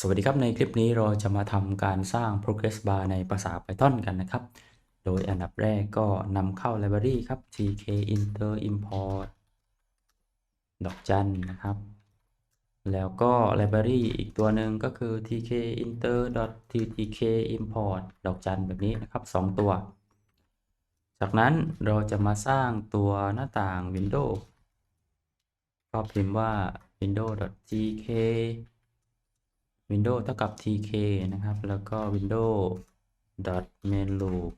สวัสดีครับในคลิปนี้เราจะมาทำการสร้าง progress bar ในภาษา Python กันนะครับ โดยอันดับแรกก็นำเข้า library ครับ tk inter import ดอกจันนะครับ แล้วก็ library อีกตัวหนึ่งก็คือ tk inter ttk import ดอกจันแบบนี้นะครับ 2 ตัว จากนั้นเราจะมาสร้างตัวหน้าต่าง Windows ก็พิมพ์ว่า windows.tk windows เท่ากับ tk นะครับ แล้วก็ windows main loop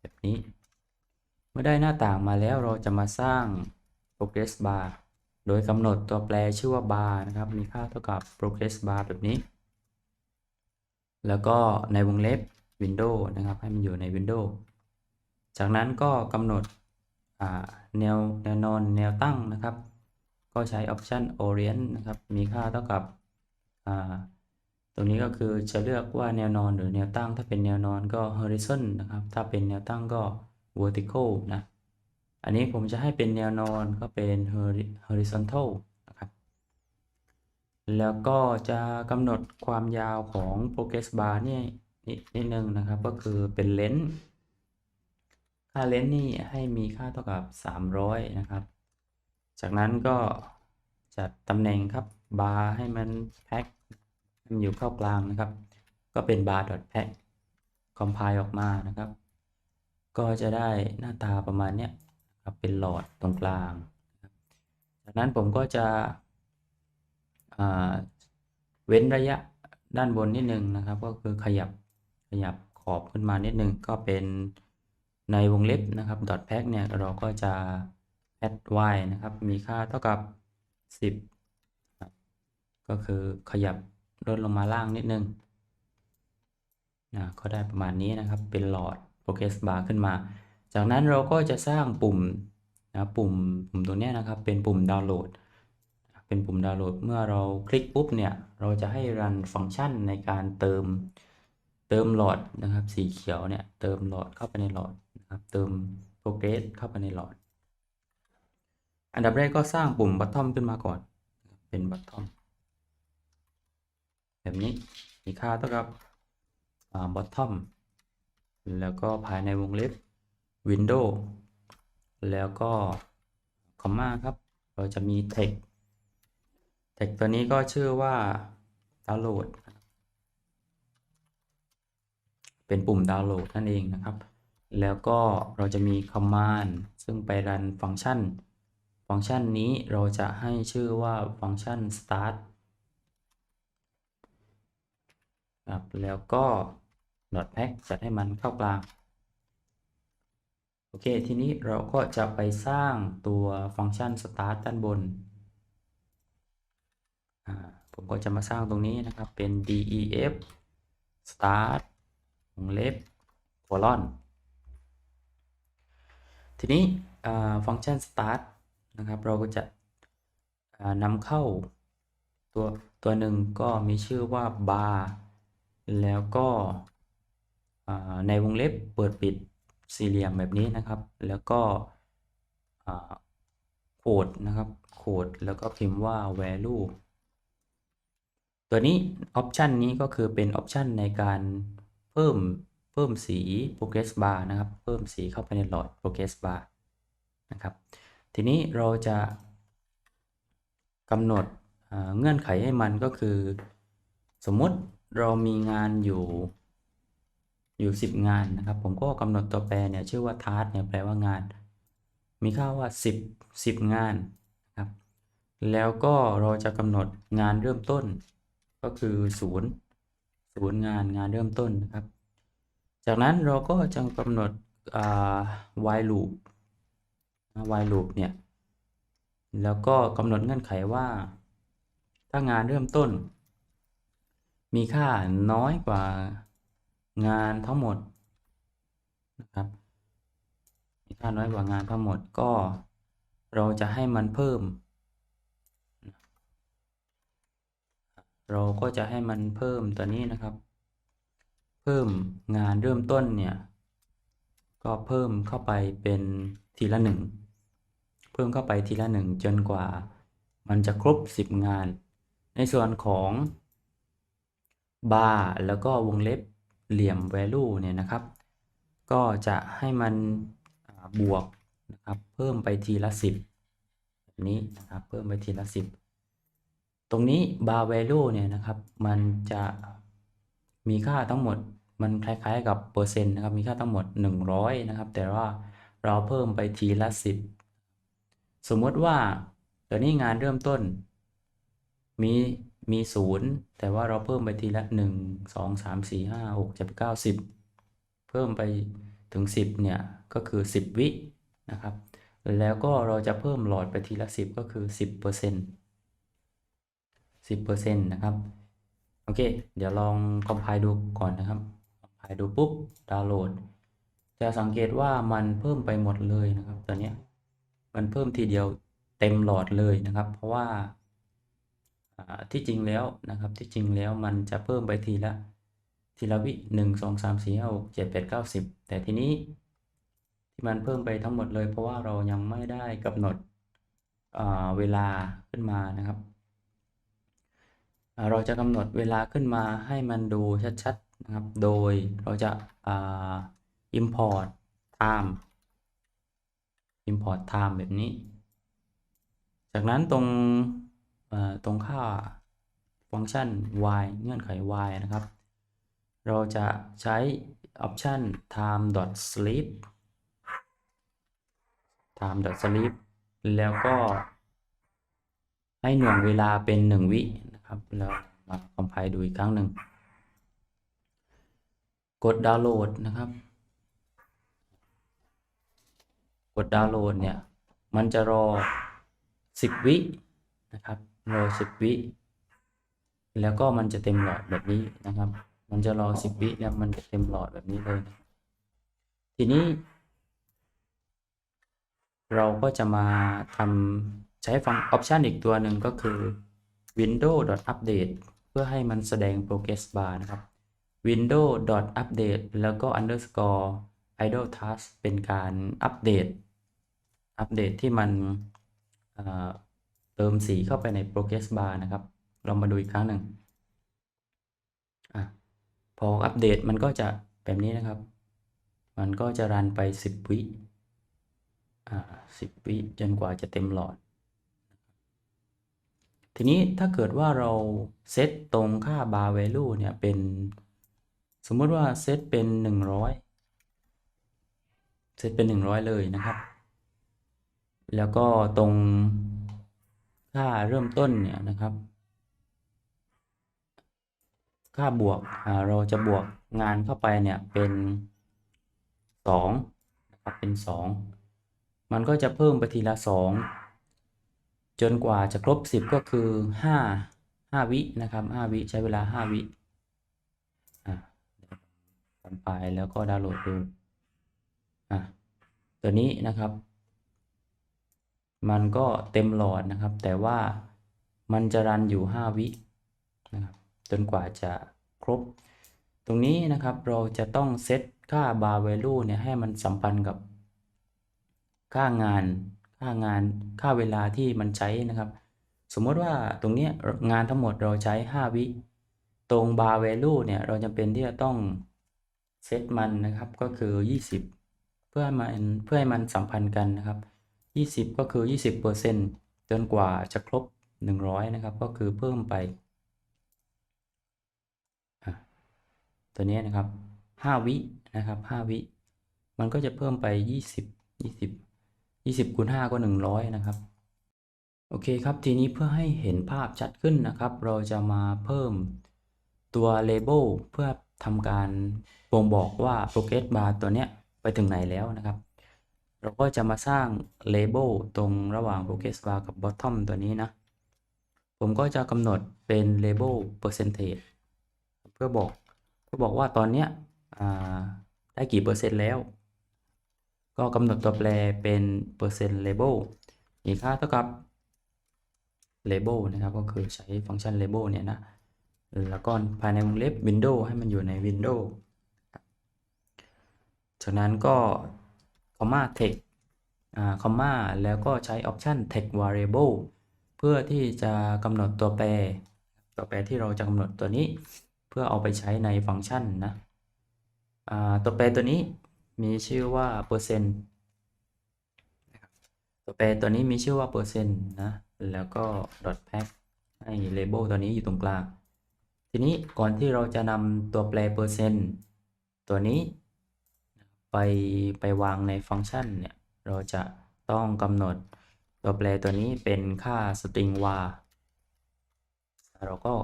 แบบนี้ เมื่อได้หน้าต่างมาแล้วเราจะมาสร้าง progress bar โดยกำหนดตัวแปรชื่อว่า bar นะครับ มีค่าเท่ากับ progress bar แบบนี้ แล้วก็ในวงเล็บ windows นะครับ ให้มันอยู่ใน windows จากนั้นก็กำหนดแนวแนวนอนแนวตั้งนะครับ ก็ใช้ option orient นะครับ มีค่าเท่ากับ ตรงนี้ก็คือจะเลือกว่าแนวนอนหรือแนวตั้ง ถ้าเป็นแนวนอนก็ horizon นะครับ ถ้าเป็นแนวตั้งก็ vertical นะ อันนี้ผมจะให้เป็นแนวนอนก็เป็น horizontal นะครับ แล้วก็จะกำหนดความยาวของ progress bar นี่นิดนึงนะครับ ก็คือเป็นเลนส์ ค่าเลนส์นี่ให้มีค่าเท่ากับ 300 นะครับ จากนั้นก็จัดตำแหน่งครับ bar ให้มันแพ็ค มันอยู่เข้ากลางนะครับ ก็เป็น bar pack compile ออกมานะครับ ก็จะได้หน้าตาประมาณนี้ครับเป็นหลอดตรงกลาง จากนั้นผมก็จะเว้นระยะด้านบนนิดนึงนะครับ ก็คือขยับขยับขอบขึ้นมานิดนึงก็เป็นในวงเล็บนะครับ dot pack เนี่ยเราก็จะ add y นะครับ มีค่าเท่ากับ 10 ก็คือขยับ ลดลงมาล่างนิดนึงนะก็ได้ประมาณนี้นะครับ เป็นหลอด progress bar ขึ้นมา จากนั้นเราก็จะสร้างปุ่มนะปุ่มปุ่มตัวนี้นะครับ เป็นปุ่มดาวน์โหลด เป็นปุ่มดาวน์โหลด เมื่อเราคลิกปุ๊บเนี่ย เราจะให้รันฟังก์ชันในการเติม เติมหลอดนะครับ สีเขียวเนี่ย เติมหลอดเข้าไปในหลอดนะครับ เติม progress เข้าไปในหลอด อันดับแรกก็สร้างปุ่ม bottom ขึ้นมาก่อน เป็น bottom แบบนี้มีค่าเท่ากับ bottom แล้วก็ภายในวงเล็บ window แล้วก็ comma ครับ เราจะมี text text ตัวนี้ก็ชื่อว่า download เป็นปุ่มดาวน์โหลดนั่นเองนะครับ แล้วก็เราจะมี command ซึ่งไปรันฟังก์ชัน ฟังก์ชันนี้เราจะให้ชื่อว่าฟังก์ชัน start ครับแล้วก็ dot pack จัดให้มันเข้ากลางโอเค ทีนี้เราก็จะไปสร้างตัวฟังก์ชัน start ด้านบน ผมก็จะมาสร้างตรงนี้นะครับเป็น def start วงเล็บ colon ทีนี้ฟังก์ชัน start นะครับ เราก็จะนำเข้าตัวตัวหนึ่งก็มีชื่อว่า bar แล้วก็ในวงเล็บเปิดปิดสี่เหลี่ยมแบบนี้นะครับ แล้วก็โคดนะครับโคดแล้วก็พิมพ์ว่า value ตัวนี้ออปชันนี้ก็คือเป็นออปชันในการเพิ่มเพิ่มสี progress bar นะครับ เพิ่มสีเข้าไปในหลอด progress bar นะครับ ทีนี้เราจะกำหนดเงื่อนไขให้มันก็คือ สมมติ เรามีงานอยู่อยู่ 10 งานนะครับ ผมก็กำหนดตัวแปรเนี่ยชื่อว่า task เนี่ยแปลว่างาน มีค่าว่า 10 10 งานนะครับ แล้วก็เราจะกำหนดงานเริ่มต้น ก็คือ0 0งานงานเริ่มต้นนะครับ จากนั้นเราก็จะกำหนด while loop while loop เนี่ย แล้วก็กำหนดเงื่อนไขว่า ถ้างานเริ่มต้น มีค่าน้อยกว่างานทั้งหมดนะครับ มีค่าน้อยกว่างานทั้งหมดก็เราจะให้มันเพิ่ม เราก็จะให้มันเพิ่มตัวนี้นะครับ เพิ่มงานเริ่มต้นเนี่ยก็เพิ่มเข้าไปเป็นทีละหนึ่งเพิ่มเข้าไปทีละหนึ่งจนกว่ามันจะครบ 10 งาน ในส่วนของ bar แล้วก็วงเล็บเหลี่ยม value เนี่ยนะครับ ก็จะให้มันบวกนะครับเพิ่มไปทีละ 10แบบนี้นะครับเพิ่มไปทีละ 10 ตรงนี้ bar value เนี่ยนะครับมันจะมีค่าทั้งหมดมันคล้ายๆกับเปอร์เซ็นต์นะครับมีค่าทั้งหมด 100 นะครับ แต่ว่าเราเพิ่มไปทีละ 10 สมมติว่าตอนนี้งานเริ่มต้นมี มีศูนย์แต่ว่าเราเพิ่มไปทีละหนึ่งสองสามสี่ห้าหกเจ็ดแปดเก้าสิบเพิ่มไปถึงสิบเนี่ย ก็คือสิบวินะครับ แล้วก็เราจะเพิ่มหลอดไปทีละสิบก็คือสิบเปอร์เซ็นต์สิบเปอร์เซ็นต์นะครับ โอเค เดี๋ยวลองคอมไพล์ดูก่อนนะครับคอมไพล์ดูปุ๊บ ดาวน์โหลด จะสังเกตว่ามันเพิ่มไปหมดเลยนะครับ ตอนนี้มันเพิ่มทีเดียวเต็มหลอดเลยนะครับ เพราะว่า ที่จริงแล้วนะครับที่จริงแล้วมันจะเพิ่มไปทีละทีละวิหนึ่งสองสามสี่ห้าหกเจ็ดแปดเก้าสิบแต่ทีนี้ที่มันเพิ่มไปทั้งหมดเลยเพราะว่าเรายังไม่ได้กำหนดเวลาขึ้นมานะครับ เราจะกำหนดเวลาขึ้นมาให้มันดูชัดๆนะครับ โดยเราจะอ่า import time import time แบบนี้ จากนั้นตรง ตรงค่าฟังก์ชัน y เงื่อนไข y นะครับ เราจะใช้ option time dot sleep time dot sleep แล้วก็ให้หน่วงเวลาเป็น 1 วินะครับแล้วมาคอมไพล์ดูอีกครั้งหนึ่ง กดดาวน์โหลดนะครับ กดดาวน์โหลดเนี่ย มันจะรอ 10 วินะครับ รอ10วิ แล้วก็มันจะเต็มหลอดแบบนี้นะครับ มันจะรอ10วิแล้วมันจะเต็มหลอดแบบนี้เลย ทีนี้ เราก็จะมาทำใช้ฟังก์ออปชันอีกตัวหนึ่งก็คือ window update เพื่อให้มันแสดง progress bar นะครับ window update แล้วก็ underscore idle task เป็นการอัปเดต อัปเดตที่มัน เติมสีเข้าไปใน progress bar นะครับ เรามาดูอีกครั้งหนึ่งอพออัปเดตมันก็จะแบบนี้นะครับ มันก็จะรันไป 10 วิอ่า10วิจนกว่าจะเต็มหลอด ทีนี้ถ้าเกิดว่าเราเซตตรงค่า bar value เนี่ยเป็น สมมติว่าเซตเป็น 100 เซตเป็น 100 เลยนะครับ แล้วก็ตรง ค่าเริ่มต้นเนี่ยนะครับ ค่าบวกเราจะบวกงานเข้าไปเนี่ยเป็น2นะครับเป็น 2 มันก็จะเพิ่มไปทีละ 2 จนกว่าจะครบ 10 ก็คือ 5 5 วินะครับ 5 วิใช้เวลา 5 วิอ่าทำไปแล้วก็ดาวน์โหลดดูอะตัวนี้นะครับ มันก็เต็มหลอดนะครับ แต่ว่ามันจะรันอยู่ 5 วินะครับจนกว่าจะครบ ตรงนี้นะครับเราจะต้องเซตค่า bar value เนี่ยให้มันสัมพันธ์กับค่างาน ค่างานค่าเวลาที่มันใช้นะครับ สมมติว่าตรงนี้งานทั้งหมดเราใช้ 5 วิ ตรง bar value เนี่ยเราจำเป็นที่จะต้องเซตมันนะครับก็คือ 20 เพื่อมันเพื่อให้มันสัมพันธ์กันนะครับ 20 ก็คือ 20%จนกว่าจะครบ 100 นะครับ ก็คือเพิ่มไป ตัวนี้นะครับ 5 วินะครับ 5 วิ มันก็จะเพิ่มไป 20 20 20คูณ5ก็ 100 นะครับ โอเคครับ ทีนี้เพื่อให้เห็นภาพชัดขึ้นนะครับ เราจะมาเพิ่มตัว label เพื่อทำการบ่งบอกว่า progress bar ตัวเนี้ยไปถึงไหนแล้วนะครับ เราก็จะมาสร้าง label ตรงระหว่าง progress bar กับ bottom ตัวนี้นะ ผมก็จะกำหนดเป็น label percentage เพื่อบอกเพื่อบอกว่าตอนเนี้ยได้กี่เปอร์เซ็นต์แล้ว ก็กำหนดตัวแปรเป็นเปอร์เซ็นต์ label มีค่าเท่ากับ label นะครับ ก็คือใช้ฟังก์ชัน label เนี่ยนะ แล้วก็ภายในวงเล็บ window ให้มันอยู่ใน window จากนั้นก็ comma text อ่า comma แล้วก็ใช้ option text variable เพื่อที่จะกำหนดตัวแปร ตัวแปรที่เราจะกำหนดตัวนี้ เพื่อเอาไปใช้ในฟังก์ชันนะตัวแปรตัวนี้มีชื่อว่าเปอร์เซ็นต์ตัวแปรตัวนี้มีชื่อว่าเปอร์เซ็นต์นะแล้วก็ dot pack ให้ label ตัวนี้อยู่ตรงกลาง ทีนี้ก่อนที่เราจะนำตัวแปรเปอร์เซ็นต์ตัวนี้ ไปไปวางในฟังก์ชันเนี่ย เราจะต้องกำหนดตัวแปรตัวนี้เป็นค่า string var เราก็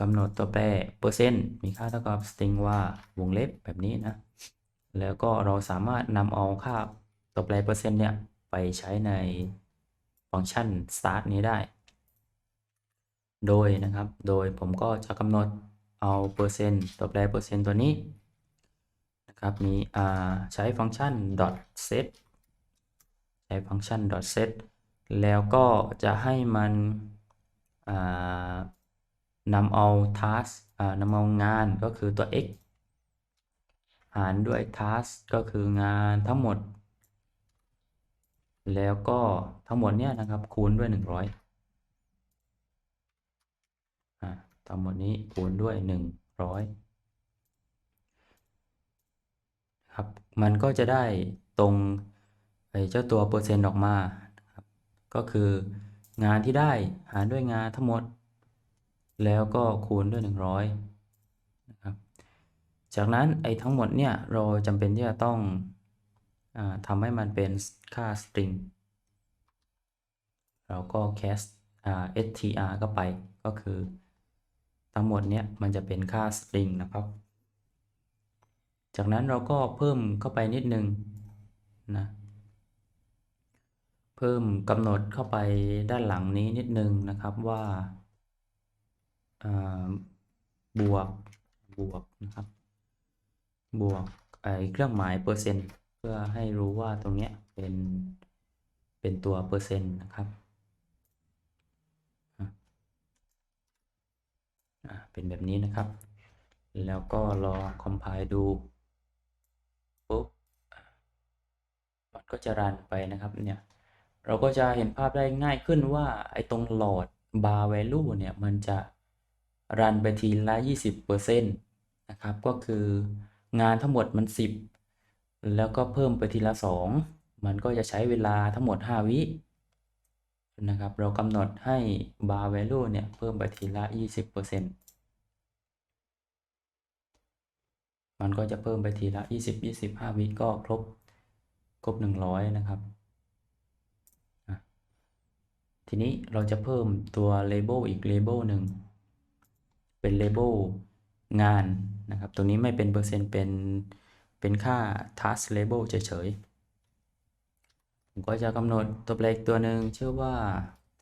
กำหนดตัวแปรเปอร์เซ็นต์มีค่าเท่ากับ string var วงเล็บแบบนี้นะ แล้วก็เราสามารถนำเอาค่าตัวแปรเปอร์เซ็นต์เนี่ย ไปใช้ในฟังก์ชัน start นี้ได้ โดยนะครับ โดยผมก็จะกำหนดเอาเปอร์เซ็นต์ตัวแปรเปอร์เซ็นต์ตัวนี้ ครับมีใช้ฟังก์ชัน dot set ใช้ฟังก์ชัน dot set แล้วก็จะให้มันนำเอา task นำเอางานก็คือตัว x หารด้วย task ก็คืองานทั้งหมด แล้วก็ทั้งหมดเนี่ยนะครับคูณด้วย 100อ่าทั้งหมดนี้คูณด้วย 100ครับ มันก็จะได้ตรงไอ้เจ้าตัวเปอร์เซ็นต์ออกมาครับก็คืองานที่ได้หารด้วยงานทั้งหมด แล้วก็คูณด้วย 100นะครับจากนั้นไอ้ทั้งหมดเนี่ยเราจำเป็นที่จะต้องอทำให้มันเป็นค่า string เราก็ cast อ่า str ก็ไปก็คือทั้งหมดเนี่ยมันจะเป็นค่า string นะครับ จากนั้นเราก็เพิ่มเข้าไปนิดนึงนะเพิ่มกำหนดเข้าไปด้านหลังนี้นิดนึงนะครับว่าาบวกบวกนะครับ บวกไอเครื่องหมายเปอร์เซ็นต์เพื่อให้รู้ว่าตรงเนี้ยเป็นเป็นตัวเปอร์เซ็นต์นะครับเป็นแบบนี้นะครับ แล้วก็ลอคอมไพล์ดูปุ๊บมัน ก็จะรันไปนะครับเนี่ยเราก็จะเห็นภาพได้ง่ายขึ้นว่าไอ้ตรงโหลด bar value เนี่ยมันจะรันไปทีละ 20%นะครับก็คืองานทั้งหมดมัน 10 แล้วก็เพิ่มไปทีละ 2 มันก็จะใช้เวลาทั้งหมด 5 วินะครับเรากำหนดให้ bar value เนี่ยเพิ่มไปทีละ 20%มันก็จะเพิ่มไปทีละ 20 25 วิก็ครบ ครบ 100 นะครับ ทีนี้เราจะเพิ่มตัว label อีก label หนึ่ง เป็น label งานนะครับ ตรงนี้ไม่เป็นเปอร์เซ็นต์เป็นเป็นค่า task label เฉยๆ ผมก็จะกำหนดตัวแปรอีกตัวหนึ่งชื่อว่า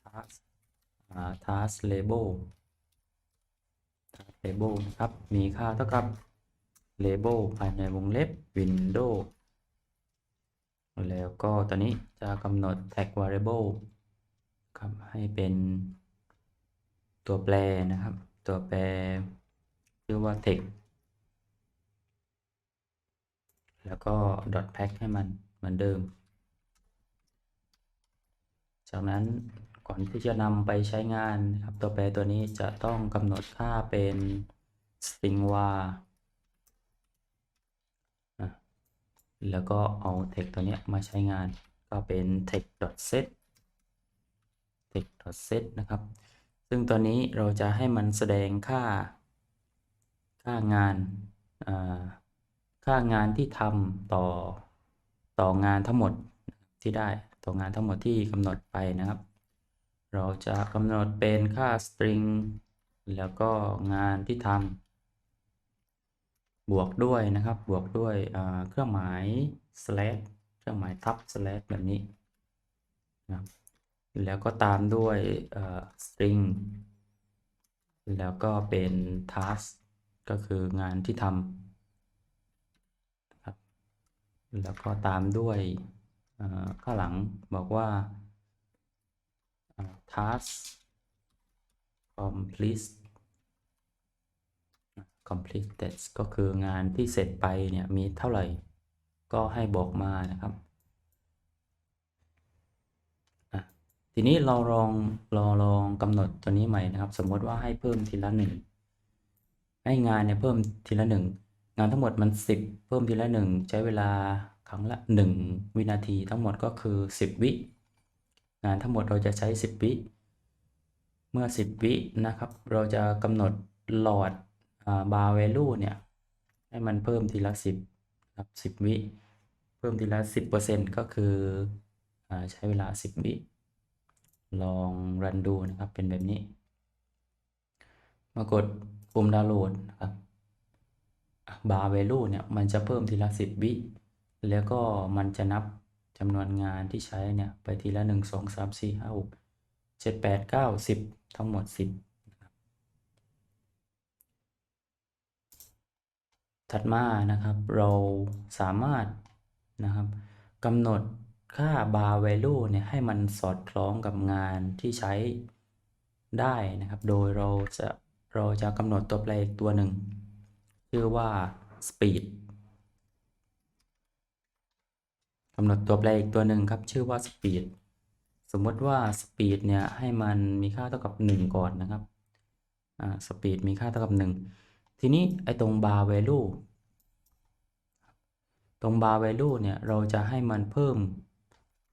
task task label task label นะครับ มีค่าเท่ากับ label ภายในวงเล็บ window แล้วก็ตอนนี้จะกำหนด tag variable ครับให้เป็นตัวแปรนะครับ ตัวแปรชื่อว่า text แล้วก็ dot pack ให้มันเหมือนเดิม จากนั้นก่อนที่จะนำไปใช้งานครับตัวแปรตัวนี้จะต้องกำหนดค่าเป็น string var นะ แล้วก็เอา text ตัวนี้มาใช้งานก็เป็น text.set text.set นะครับ ซึ่งตอนนี้เราจะให้มันแสดงค่า ค่างานค่างานที่ทำต่อต่องานทั้งหมดที่ได้ต่องานทั้งหมดที่กำหนดไปนะครับ เราจะกำหนดเป็นค่า string แล้วก็งานที่ทำ บวกด้วยนะครับ บวกด้วยเครื่องหมาย slash เครื่องหมายทับ slash แบบนี้นะแล้วก็ตามด้วย string แล้วก็เป็น task ก็คืองานที่ทำครับแล้วก็ตามด้วยข้างหลังบอกว่า task complete completed ก็คืองานที่เสร็จไปเนี่ยมีเท่าไหร่ ก็ให้บอกมานะครับ ทีนี้เราลองเราลองกำหนดตัวนี้ใหม่นะครับ สมมติว่าให้เพิ่มทีละหนึ่งให้งานเนี่ยเพิ่มทีละหนึ่งงานทั้งหมดมันสิบเพิ่มทีละหนึ่งใช้เวลาครั้งละหนึ่งวินาทีทั้งหมดก็คือสิบวิ งานทั้งหมดเราจะใช้สิบวิ เมื่อสิบวินะครับ เราจะกำหนดหลอด บาร์ value เนี่ย ให้มันเพิ่มทีละ 10ครับ10 วิ เพิ่มทีละ 10%ก็คืออใช้เวลา 10 วิ ลองรันดูนะครับ เป็นแบบนี้ มากดปุ่มดาวน์โหลดนะครับบาร์ value เนี่ย มันจะเพิ่มทีละ 10 วิ แล้วก็มันจะนับจำนวนงานที่ใช้เนี่ย ไปทีละ 1 2 3 4 5 6 7 8 9 10 ทั้งหมด 10 ถัดมานะครับเราสามารถนะครับกำหนดค่า bar value เนี่ยให้มันสอดคล้องกับงานที่ใช้ได้นะครับ โดยเราจะเราจะกำหนดตัวแปรอีกตัวหนึ่ง ชื่อว่า speed กำหนดตัวแปรอีกตัวหนึ่งครับ ชื่อว่า speed สมมติว่า speed เนี่ยให้มันมีค่าเท่ากับ 1 ก่อนนะครับ อ่า speed มีค่าเท่ากับ 1 ทีนี้ไอ้ตรง bar value ตรง bar value เนี่ยเราจะให้มันเพิ่ม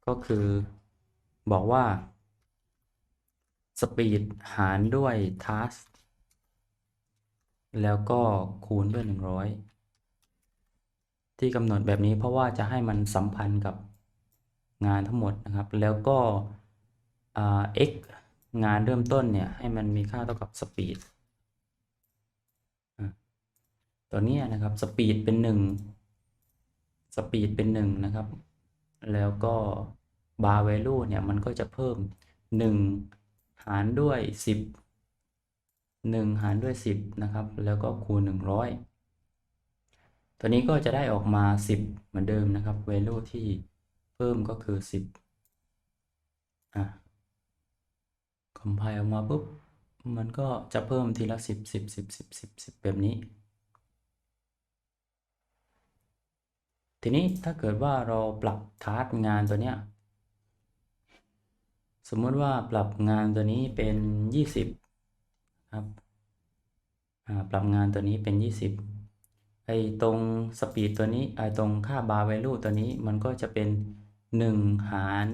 ก็คือบอกว่า speed หารด้วย task แล้วก็คูณด้วย 100 ที่กำหนดแบบนี้เพราะว่าจะให้มันสัมพันธ์กับงานทั้งหมดนะครับ แล้วก็ x งานเริ่มต้นเนี่ย ให้มันมีค่าเท่ากับ speed ตัวนี้นะครับ speed เป็น1 speed เป็น1นะครับ แล้วก็ bar value เนี่ยมันก็จะเพิ่ม 1 หารด้วย 10 1 หารด้วย 10 นะครับ แล้วก็คูณ 100 ตัวนี้ก็จะได้ออกมา 10 เหมือนเดิมนะครับ value ที่เพิ่มก็คือ 10อะ compile ออกมาปุ๊บ มันก็จะเพิ่มทีละ 10 10 10 10 10 10แบบนี้ ทีนี้ถ้าเกิดว่าเราปรับทาร์งานตัวเนี้ยสมมติว่าปรับงานตัวนี้เป็น 20ครับปรับงานตัวนี้เป็น 20ไอ้ตรงสปีดตัวนี้ไอ้ตรงค่า bar value ตัวนี้มันก็จะเป็น 1 หาร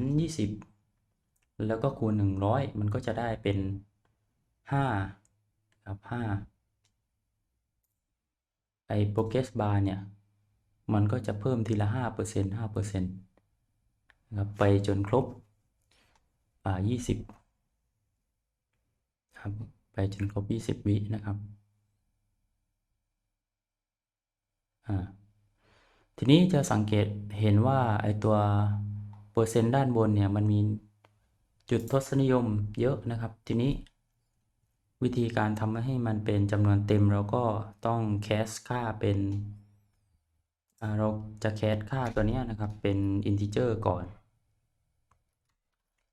20 แล้วก็คูณ 100 มันก็จะได้เป็น 5 ครับ 5ไอ้ progress bar เนี่ย มันก็จะเพิ่มทีละ 5% 5%นะครับไปจนครบอ่า20ครับไปจนครบ 20 วินะครับอ่าทีนี้จะสังเกตเห็นว่าไอตัวเปอร์เซ็นต์ด้านบนเนี่ยมันมีจุดทศนิยมเยอะนะครับ ทีนี้วิธีการทำให้มันเป็นจำนวนเต็มเราก็ต้องแคสค่าเป็น เราจะแคสค่าตัวนี้นะครับเป็นอินทิเจอร์ก่อน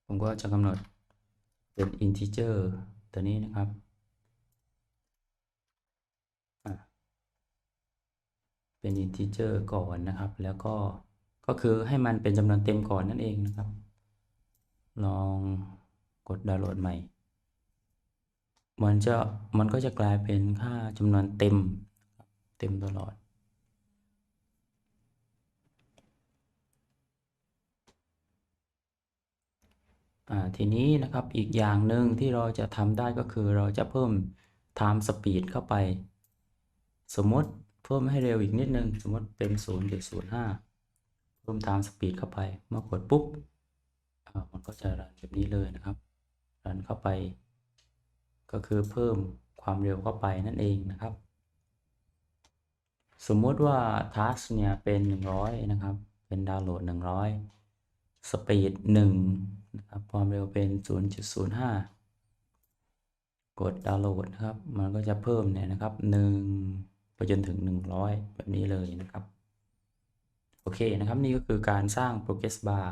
ผมก็จะกำหนดเป็นอินทิเจอร์ตัวนี้นะครับเป็นอินทิเจอร์ก่อนนะครับ แล้วก็ก็คือให้มันเป็นจำนวนเต็มก่อนนั่นเองนะครับ ลองกดดาวน์โหลดใหม่ มันจะมันก็จะกลายเป็นค่าจำนวนเต็มเต็มตลอด ทีนี้นะครับอีกอย่างหนึ่งที่เราจะทำได้ก็คือเราจะเพิ่ม time speed เข้าไป สมมติเพิ่มให้เร็วอีกนิดนึง สมมติเป็น 0.05 เพิ่ม time speed เข้าไป เมื่อกดปุ๊บมันก็จะรันแบบนี้เลยนะครับ รันเข้าไป ก็คือเพิ่มความเร็วเข้าไปนั่นเองนะครับ สมมติว่า task เนี่ยเป็น 100 นะครับ เป็นดาวน์โหลด 100 speed 1 นะครับความเร็วเป็น 0.05 กดดาวน์โหลดนะครับ มันก็จะเพิ่มเนี่ยนะครับ1ไปจนถึง 100 แบบนี้เลยนะครับ โอเคนะครับนี่ก็คือการสร้าง progress bar